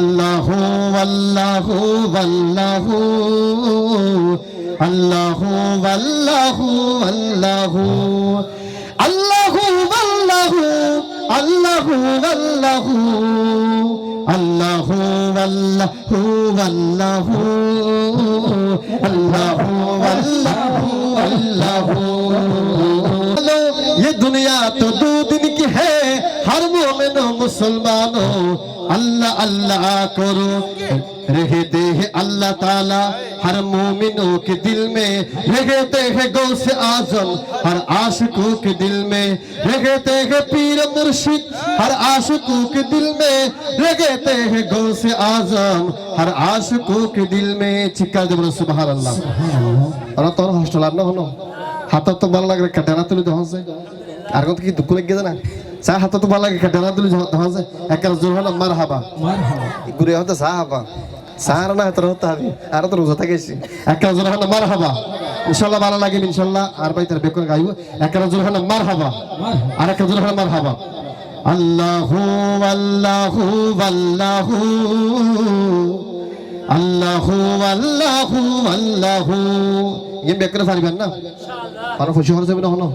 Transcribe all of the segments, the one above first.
আল্লাহ আল্লাহ আল্লাহ আল্লাহ আল্লাহ আল্লাহ আল্লাহ আল্লাহ আল্লাহ আল্লাহ আল্লাহ আল্লাহ আল্লাহ আল্লাহ আল্লাহ अल्लाह ये दुनिया तो दो दिन की है हर मोमिन मुसलमानो अल्लाह अल्लाह करो रहते हैं अल्लाह ताला हर मोमिनों के दिल में रहते हैं गौ से आजम हर आशिकों के दिल में रहते हैं पीर मुर्शिद हर आशिकों के दिल में रहते हैं गौ से आजम हर आशिकों के दिल में चिक्का जबर सुबह अल्लाह और तो हॉस्टल আর না হলো হাতত তো ভালো লাগে কাটানা তুলি দহন যায় আর কত কি দুঃখ লাগে জানা ಸಹ ಹತ್ತತ್ತು ಬಾಲಾಗಿ ಡರಾದಲ್ಲಿ ಹೊಸ ಯಾಕಂದ್ರೆ ಜೋಹನ ಮರ ಹಬ್ಬ ಗುರಿ ಹೊತ್ತ ಸಹ ಹಬ್ಬ ಸಾರನ ಹತ್ರ ಹೊತ್ತ ಹಾವಿ ಅರತ್ರ ಜೊತೆಗೇಸಿ ಯಾಕಂದ್ರೆ ಜೋಹನ ಮರ ಹಬ್ಬ ইনশাল্লাহ ভালো লাগে ইনশাল্লাহ। আর ভাই তার বেকন গাইব। একের জোরহান মার হাবা আর একের জোরহান মার হাবা আল্লাহু আল্লাহু আল্লাহু। আল্লাহু আল্লাহু আল্লাহু। ইয়ে বেকরে সারিবেন না? কারণ খুশি হওয়ার যাবে না? হলো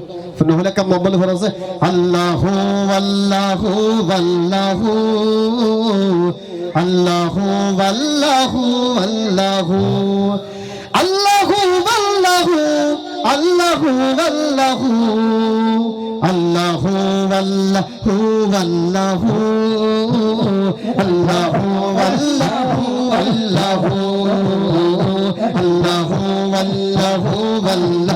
নহলে কাম ভরা আছে আল্লাহু আল্লাহু আল্লাহু আল্লাহু আল্লাহু আল্লাহু আল্লাহু আল্লাহু আল্লাহু আল্লাহু আল্লাহু আল্লাহু আল্লাহু আল্লাহু আল্লাহু আল্লাহু আল্লাহু আল্লাহু আল্লাহু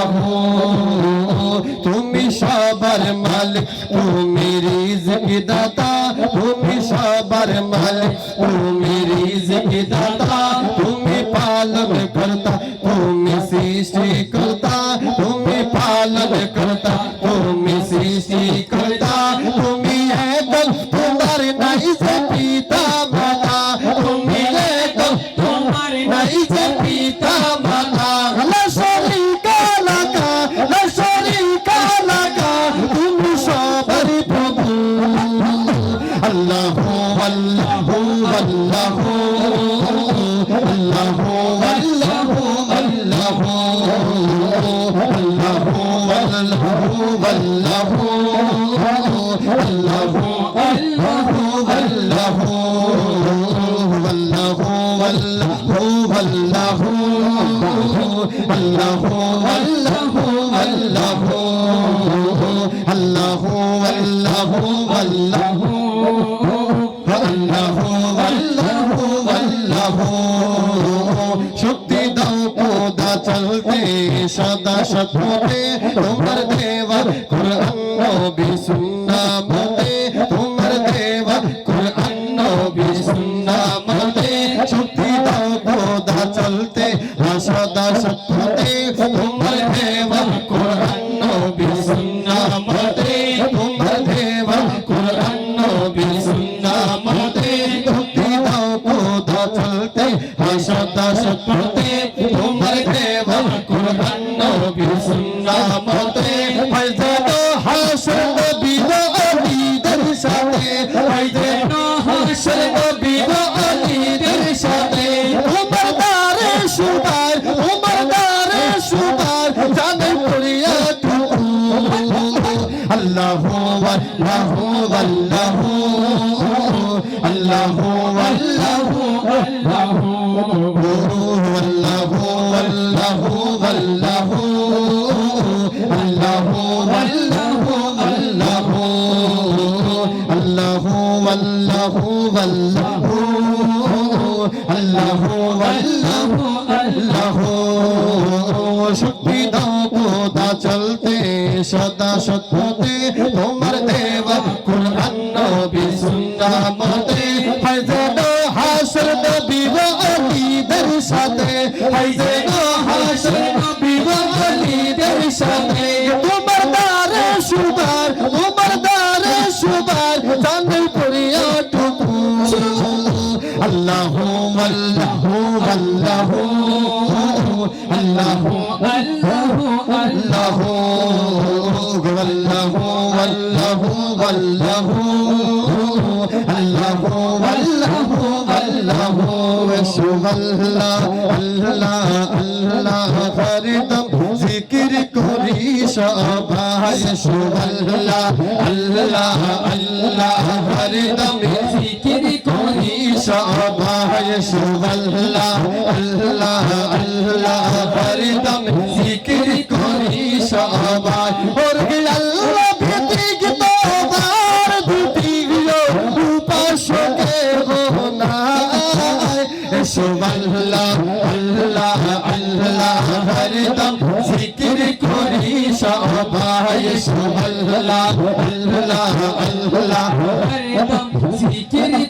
আল্লাহু তুমি সবার মালিক তুমি রিজিক দাতা, তুমি সবার মালিক তুমি রিজিক দাতা, তুমি পালন করতা, তুমি সৃষ্টি করতা তুমি পালন করতা। শক্তি দাও খোদা চলতে সদা সত্যতে নবী সুন্নামতে শক্তি দাও খোদা চলতে সদা সত্যতে তোমার দেওয়া কোরআন নবী সুন্নামতে তোমার দেওয়া কোরআন নবী সুন্নামতে শক্তি দাও খোদা চলতে সদা সত্যতে দাও খোদা চলতে, সদা সত্যতে তোমার দেওয়া কুরআন নবী সুন্নাহ মতে। হায়দান হাসর নবী ও আলীদের সাথে হায়দান হাসর নবী ও আলীদের সাথে। তোমার দারে সুবার, তোমার দারে সুবার জানের পরিয়া টুকু আল্লাহু আল্লাহু আল্লাহু আল্লাহু আল্লাহু আল্লাহু আল্লাহু আল্লাহু আল্লাহু সুবহানাল্লাহ আল্লাহ আল্লাহ ফরিদম জিকির করি সবাই সুবহানাল্লাহ আল্লাহ আল্লাহ ফরিদম জিকির করি সবাই সুবহানাল্লাহ আল্লাহ আল্লাহ সবাই ওর আল্লাহ ভিতিক উপাসকে গোনায় সুবহানাল্লাহ আল্লাহ আল্লাহ ফরিদম জিকির করি সবাই সুবহানাল্লাহ আল্লাহ আল্লাহ হরদম। জিকির করি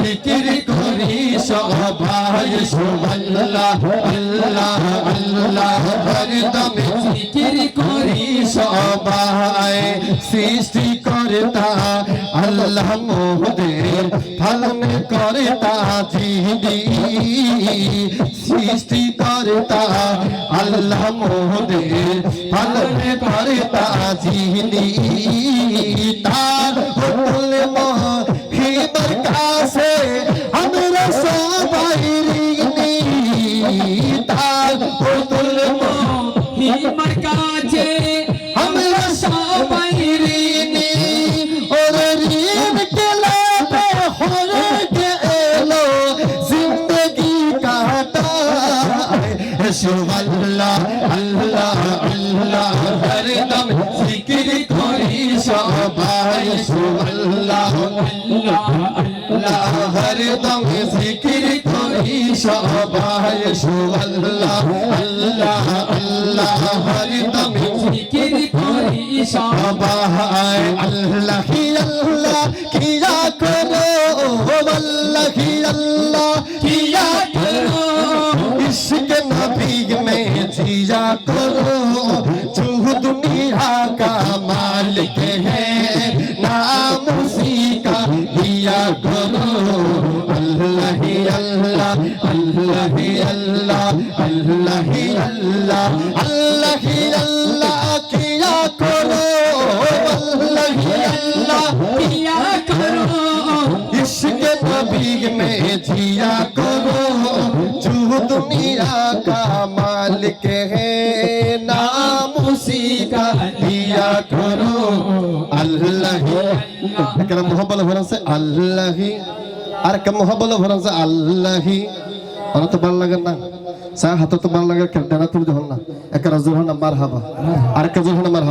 সবাই সুবহানাল্লাহ আল্লাহ আল্লাহ হরদম জিকির করি সবাই। সৃষ্টি করতা, আল্লাহ মোহদের, পালন করতা জিদি সৃষ্টি করতা, আল্লাহ মোহদের, পালন করতা জিদি তার হুকুল আমরা সবাই ঋণী ওর ঋণ গেলো হরে গেলো জিন্দগি কাটা আল্লাহ আল্লাহ আল্লাহ হরদম জিকির করি সবাই আল্লাহ আল্লাহ হরদম জিকির করি সবাই সুল্লাহ আল্লাহ আল্লাহ হরদম জিকির করি সবাই আল্লাহ কি আল্লাহ কিয়া করো ও আল্লাহ করো আল্লাহ আল্লাহি আল্লাহ কিয়া করো আল্লাহি আল্লাহ কিয়া করো इश्क नबी में जिया करो जो दुनिया का मालिक है, नाम उसी का लिया करो। अल्लाह कल मोहब्बल भरों से अल्लाह अरे कम मोहब्बल भरों से अल्लाह और तो बल लगना সায় হাত তো মাল লাগে কেন? টেনা তুমি যখন না। একটা জোহান মার হাবা। আরেকটা জোহান মার